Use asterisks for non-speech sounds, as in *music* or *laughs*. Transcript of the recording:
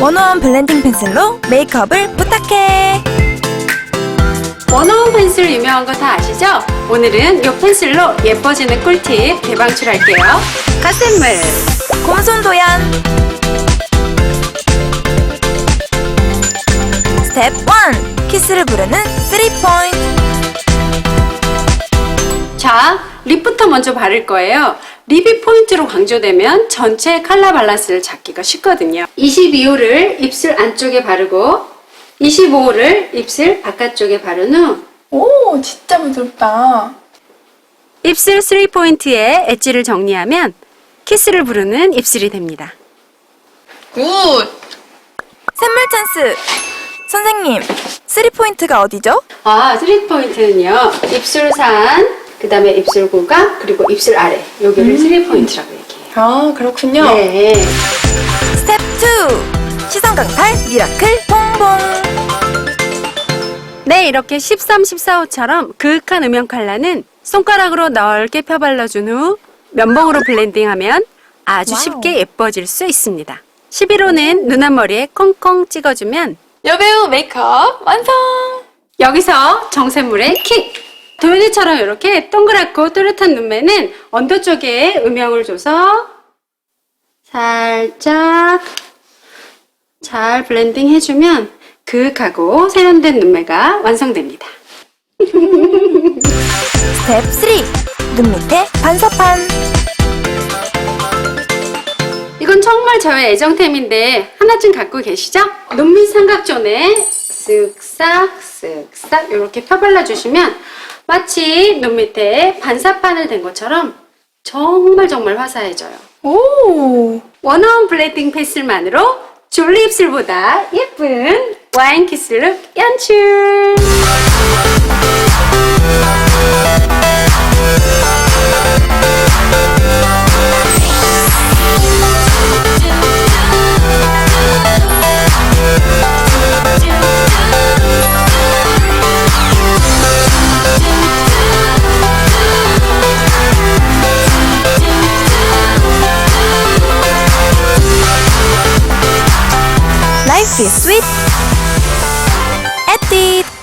원어원 블렌딩 펜슬로 메이크업을 부탁해. 원어원 펜슬 유명한 거 다 아시죠? 오늘은 이 펜슬로 예뻐지는 꿀팁 대방출할게요. 가센물, 곰손 도연. 스텝 1. 키스를 부르는 3포인트. 자, 립부터 먼저 바를 거예요. 립이 포인트로 강조되면 전체 컬러 밸런스를 잡기가 쉽거든요. 22호를 입술 안쪽에 바르고 25호를 입술 바깥쪽에 바른 후 오, 진짜 부드럽다. 입술 3포인트에 엣지를 정리하면 키스를 부르는 입술이 됩니다. 굿! 샘물 찬스. 선생님, 3포인트가 어디죠? 아, 3포인트는요. 입술 산, 그 다음에 입술 고가, 그리고 입술 아래. 여기를 3포인트라고 얘기해요. 아, 그렇군요. 네. 스텝 2. 시선 강탈 미라클 봉봉. 네, 이렇게 13, 14호처럼 그윽한 음영 컬러는 손가락으로 넓게 펴발라준 후 면봉으로 블렌딩하면 아주 와우. 쉽게 예뻐질 수 있습니다. 11호는 눈 앞머리에 콩콩 찍어주면 여배우 메이크업 완성! 여기서 정샘물의 킥! 도윤이처럼 이렇게 동그랗고 또렷한 눈매는 언더 쪽에 음영을 줘서 살짝 잘 블렌딩 해주면 그윽하고 세련된 눈매가 완성됩니다. *laughs* 스텝 3. 눈 밑에 반사판. 이건 정말 저의 애정템인데 하나쯤 갖고 계시죠? 눈밑 삼각존에 쓱싹 쓱싹 이렇게 펴발라 주시면 마치 눈 밑에 반사판을 댄 것처럼 정말 정말 화사해져요. 오! 원어원 블렌딩 펜슬만으로 졸리 입술보다 예쁜 와인 키스 룩 연출! Life is sweet. Edit.